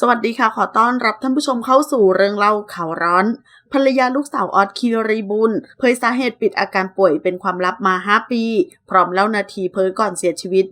สวัสดีค่ะขอต้อนรับท่านผู้ชมเข้าสู่เรื่องเล่าข่าวร้อน ภรรยาลูกสาวออดคีรีบุญเผยสาเหตุปิดอาการป่วยเป็นความลับมา 5 ปี พร้อมเล่านาทีเผยก่อนเสียชีวิต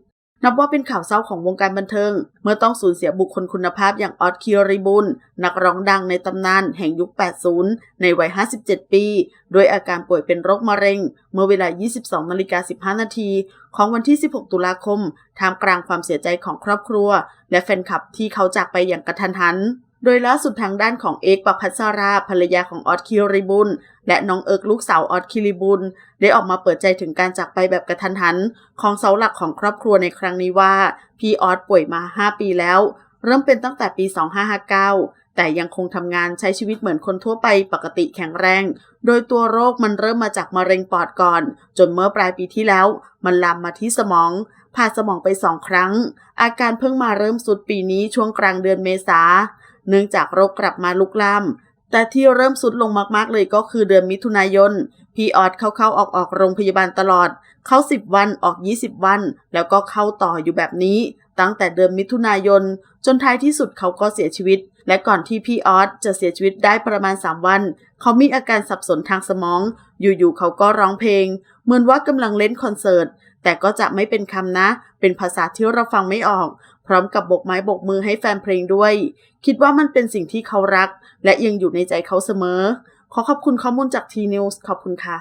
นับว่าเป็นข่าวเศร้าของวงการบันเทิง เมื่อต้องสูญเสียบุคคลคุณภาพอย่างออสคิริบุญนักร้องดังในตำนานแห่งยุค 80 ในวัย 57 ปีโดยอาการป่วยเป็นโรคมะเร็ง เมื่อเวลา 22นาฬิกา15 นาที ของวันที่ 16 ตุลาคม ท่ามกลางความเสียใจของครอบครัว และแฟนคลับที่เขาจากไปอย่างกระทันหัน โดยล่าสุดทางด้านของเอกประพัสราภรรยาของออสคิริบุญและน้องเอิกลูกสาวออสคิริบุญได้ออกมาเปิดใจถึงการจากไปแบบกระทันหัน ของเสาหลักของครอบครัวในครั้งนี้ว่า พี่ออสป่วยมา 5 ปีแล้ว เริ่มเป็นตั้งแต่ปี 2559 แต่ยังคงทำงานใช้ชีวิตเหมือนคนทั่วไปปกติแข็งแรง โดยตัวโรคมันเริ่มมาจากมะเร็งปอดก่อน จนเมื่อปลายปีที่แล้ว มันลามมาที่สมองผ่าสมองไปสองครั้ง อาการเพิ่งมาเริ่มสุดปีนี้ช่วงกลางเดือนเมษา เนื่องจากโรคกลับมาลุกลาม แต่ที่เริ่มสุดลงมากๆเลยก็คือเดือนมิถุนายน พี่ออดเข้าๆออกๆโรงพยาบาลตลอด เข้า 10 วันออก 20 วัน แล้วก็เข้าต่ออยู่แบบนี้ ตั้งแต่เดือนมิถุนายน จนท้ายที่สุดเขาก็เสียชีวิต และก่อนที่พี่ออสจะเสียชีวิตได้ประมาณ 3 วัน เขามีอาการสับสนทางสมอง อยู่ๆเขาก็ร้องเพลง เหมือนว่ากำลังเล่นคอนเสิร์ต แต่ก็จะไม่เป็นคำนะ เป็นภาษาที่เราฟังไม่ออก พร้อมกับบกไม้บกมือให้แฟนเพลงด้วย คิดว่ามันเป็นสิ่งที่เขารัก และยังอยู่ในใจเขาเสมอ ขอขอบคุณข้อมูลจากทีนิวส์ขอบคุณค่ะ